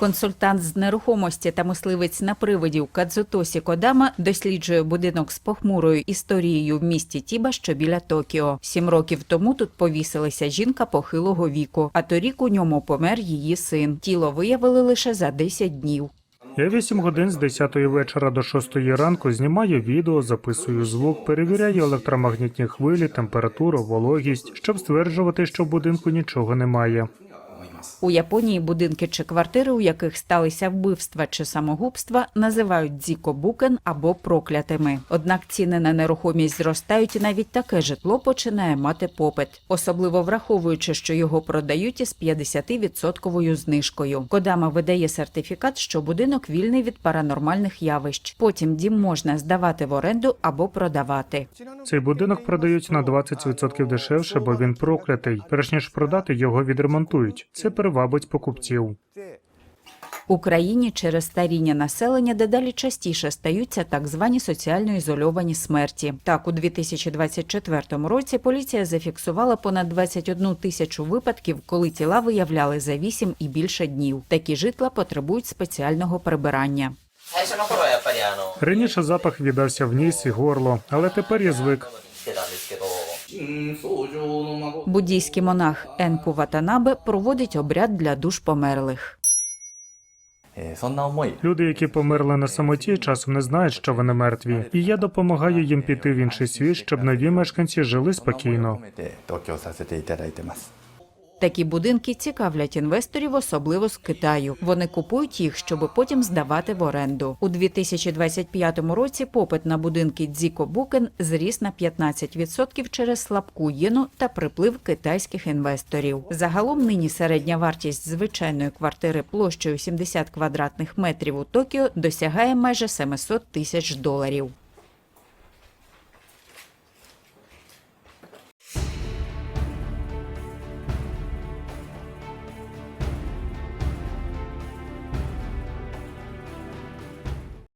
Консультант з нерухомості та мисливець на привидів Кадзутосі Кодама досліджує будинок з похмурою історією в місті Тіба, що біля Токіо. Сім років тому тут повісилася жінка похилого віку, а торік у ньому помер її син. Тіло виявили лише за 10 днів. Я 8 годин з 10 вечора до 6 ранку знімаю відео, записую звук, перевіряю електромагнітні хвилі, температуру, вологість, щоб стверджувати, що в будинку нічого немає. У Японії будинки чи квартири, у яких сталися вбивства чи самогубства, називають дзікобукен або проклятими. Однак ціни на нерухомість зростають, і навіть таке житло починає мати попит, особливо враховуючи, що його продають із 50% знижкою. Кодама видає сертифікат, що будинок вільний від паранормальних явищ. Потім дім можна здавати в оренду або продавати. Цей будинок продають на 20% дешевше, бо він проклятий. Перш ніж продати, його відремонтують. Це привабить покупців. Україні через старіння населення дедалі частіше стаються так звані соціально ізольовані смерті. Так, у 2024 році поліція зафіксувала понад 21 тисячу випадків, коли тіла виявляли за 8 і більше днів. Такі житла потребують спеціального прибирання. Раніше запах віддався в ніс і горло, але тепер я звик. Буддійський монах Енку Ватанабе проводить обряд для душ померлих. Люди, які померли на самоті, часом не знають, що вони мертві, і я допомагаю їм піти в інший світ, щоб нові мешканці жили спокійно. Такі будинки цікавлять інвесторів, особливо з Китаю. Вони купують їх, щоб потім здавати в оренду. У 2025 році попит на будинки Дзіко Букен зріс на 15% через слабку єну та приплив китайських інвесторів. Загалом нині середня вартість звичайної квартири площею 70 квадратних метрів у Токіо досягає майже 700 тисяч доларів.